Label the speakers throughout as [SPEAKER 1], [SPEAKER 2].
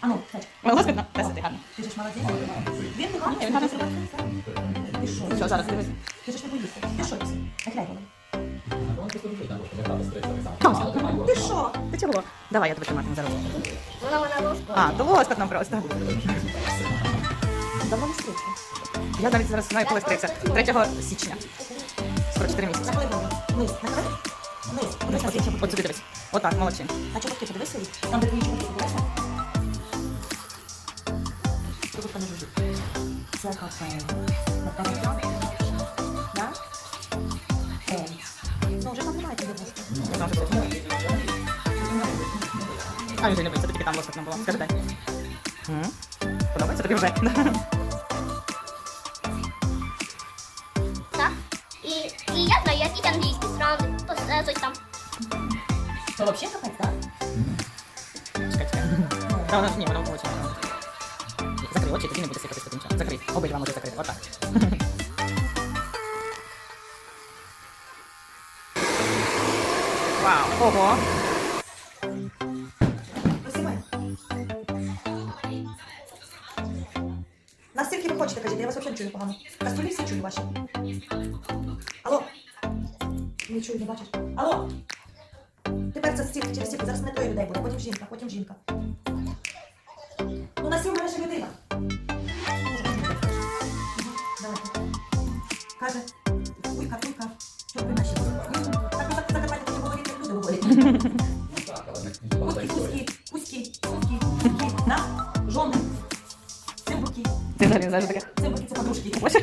[SPEAKER 1] А ну, Сачка,
[SPEAKER 2] Волос видно? Десяти, гарно.
[SPEAKER 1] ти ж молодець. Він не гарний.
[SPEAKER 2] Він гарний.
[SPEAKER 1] Ти що?
[SPEAKER 2] Все, зараз дивись.
[SPEAKER 1] Ти ж не боїшся. Ти що? Нахиляй голову. Ти що?
[SPEAKER 2] Ти чого? Давай, я тебе триматиму зараз.
[SPEAKER 3] Вона вона ложка.
[SPEAKER 2] А, то волос так нам просто.
[SPEAKER 1] Давно не.
[SPEAKER 2] Я навіть зараз знаю, коли стригся. 3 січня. Скоро 4 місяці.
[SPEAKER 1] Вниз. Вниз. Подивись на свічі.
[SPEAKER 2] От сюди дивись. Отак, молодці.
[SPEAKER 1] А чубки подивись свої? Там де твої чубки подивися. Трубочка не жужжить. Це кафе. На тебе. Да? Е. Ну, вже там немає тебе.
[SPEAKER 2] Я знаю, що це. А, він же не боїться, тільки там лоскот нам було. Скажи дай. Подобається тобі вже?
[SPEAKER 3] Знаю, якісь англійські то е, щось там.
[SPEAKER 1] Це взагалі капець, так?
[SPEAKER 2] Чекай, чекай. Та воно, ні, воно очі. Закрий очі, тоді не буде сипатись потім нічого. Закрий. Обидва може закрити. Отак. Вау, ого.
[SPEAKER 1] Настільки ви хочете, кажіть, я вас взагалі не чую погано. Каструлі всі чую ваші. Алло. Не бачиш. Алло. Тепер це стільки через стільки. Зараз не троє людей буде, потім жінка, потім жінка. Ну, на сім мене ще людина. Давайте. Каже, кулька, кулька. Що ви наші? Так, так, так, так, потім говорити, як люди говорять. Куски, куски, куски, куски, куски, на, жони, цимбуки,
[SPEAKER 2] Ти взагалі не знаєш таке.
[SPEAKER 1] це подружки.
[SPEAKER 2] Ось.
[SPEAKER 3] Там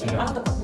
[SPEAKER 1] Gracias.